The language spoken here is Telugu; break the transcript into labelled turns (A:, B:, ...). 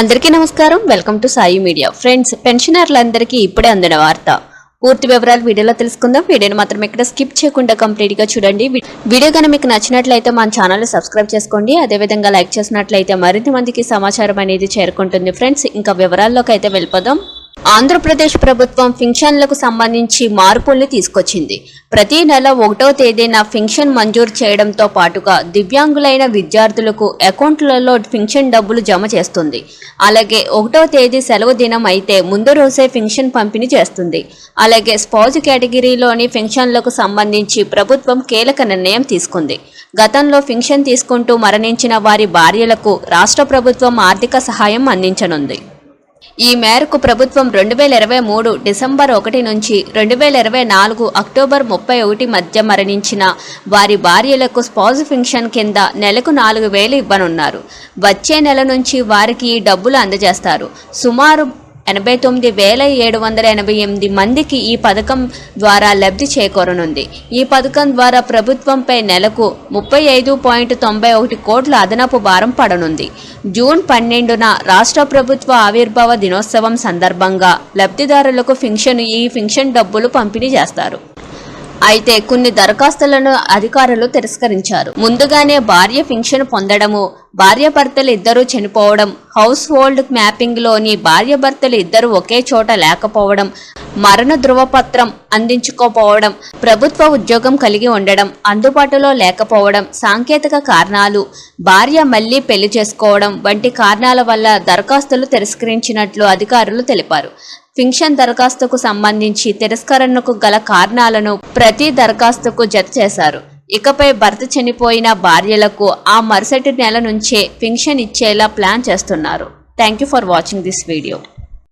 A: అందరికీ నమస్కారం. Welcome to Sai media. Friends పెన్షనర్లందరికీ ఇప్పుడే అందిన వార్త. పూర్తి వివరాలు వీడియోలో తెలుసుకుందాం. వీడియోని మాత్రం ఇక్కడ స్కిప్ చేయకుండా కంప్లీట్గా చూడండి. వీడియో కనుక మీకు నచ్చినట్లయితే మన ఛానల్ని సబ్స్క్రైబ్ చేసుకోండి. అదేవిధంగా లైక్ చేసినట్లయితే మరింత మందికి సమాచారం అనేది చేరుకుంటుంది. ఫ్రెండ్స్ ఇంకా వివరాల్లోకి అయితే వెళ్ళిపోదాం. ఆంధ్రప్రదేశ్ ప్రభుత్వం ఫింక్షన్లకు సంబంధించి మార్పుల్ని తీసుకొచ్చింది. ప్రతి నెల ఒకటో తేదీన ఫింక్షన్ మంజూరు చేయడంతో పాటుగా దివ్యాంగులైన విద్యార్థులకు అకౌంట్లలో ఫింక్షన్ డబ్బులు జమ చేస్తుంది. అలాగే ఒకటో తేదీ సెలవు దినం అయితే ముందు రోజే ఫింక్షన్ పంపిణీ చేస్తుంది. అలాగే స్పౌజ్ కేటగిరీలోని ఫింక్షన్లకు సంబంధించి ప్రభుత్వం కీలక నిర్ణయం తీసుకుంది. గతంలో ఫింక్షన్ తీసుకుంటూ మరణించిన వారి భార్యలకు రాష్ట్ర ప్రభుత్వం ఆర్థిక సహాయం అందించనుంది. ఈ మేరకు ప్రభుత్వం రెండు వేల ఇరవై మూడు డిసెంబర్ ఒకటి నుంచి రెండు వేల ఇరవై నాలుగు అక్టోబర్ ముప్పై ఒకటి మధ్య మరణించిన వారి భార్యలకు స్పౌజ్ ఫింక్షన్ కింద నెలకు నాలుగు వేలు ఇవ్వనున్నారు. వచ్చే నెల నుంచి వారికి ఈ డబ్బులు అందజేస్తారు. సుమారు ఎనభై తొమ్మిది వేల ఏడు వందల ఎనభై ఎనిమిది మందికి ఈ పథకం ద్వారా లబ్ధి చేకూరనుంది. ఈ పథకం ద్వారా ప్రభుత్వంపై నెలకు ముప్పై ఐదు పాయింట్ తొంభై ఒకటి కోట్ల అదనపు భారం పడనుంది. జూన్ పన్నెండున రాష్ట్ర ప్రభుత్వ ఆవిర్భావ దినోత్సవం సందర్భంగా లబ్ధిదారులకు ఫింక్షన్ ఈ ఫింక్షన్ డబ్బులు పంపిణీ చేస్తారు. అయితే కొన్ని దరఖాస్తులను అధికారులు తిరస్కరించారు. ముందుగానే భార్య ఫింక్షన్ పొందడము భార్యాభర్తలు ఇద్దరూ చనిపోవడం హౌస్ హోల్డ్ మ్యాపింగ్లోని భార్యాభర్తలు ఇద్దరు ఒకే చోట లేకపోవడం మరణ ధృవపత్రం అందించుకోపోవడం ప్రభుత్వ ఉద్యోగం కలిగి ఉండడం అందుబాటులో లేకపోవడం సాంకేతిక కారణాలు భార్య మళ్ళీ పెళ్ళి చేసుకోవడం వంటి కారణాల వల్ల దరఖాస్తులు తిరస్కరించినట్లు అధికారులు తెలిపారు. ఫింక్షన్ దరఖాస్తుకు సంబంధించి తిరస్కరణకు గల కారణాలను ప్రతి దరఖాస్తుకు జత చేశారు ఇకపై భర్త చనిపోయిన భార్యలకు ఆ మరుసటి నెల నుంచే ఫింక్షన్ ఇచ్చేలా ప్లాన్ చేస్తున్నారు. Thank you for watching this video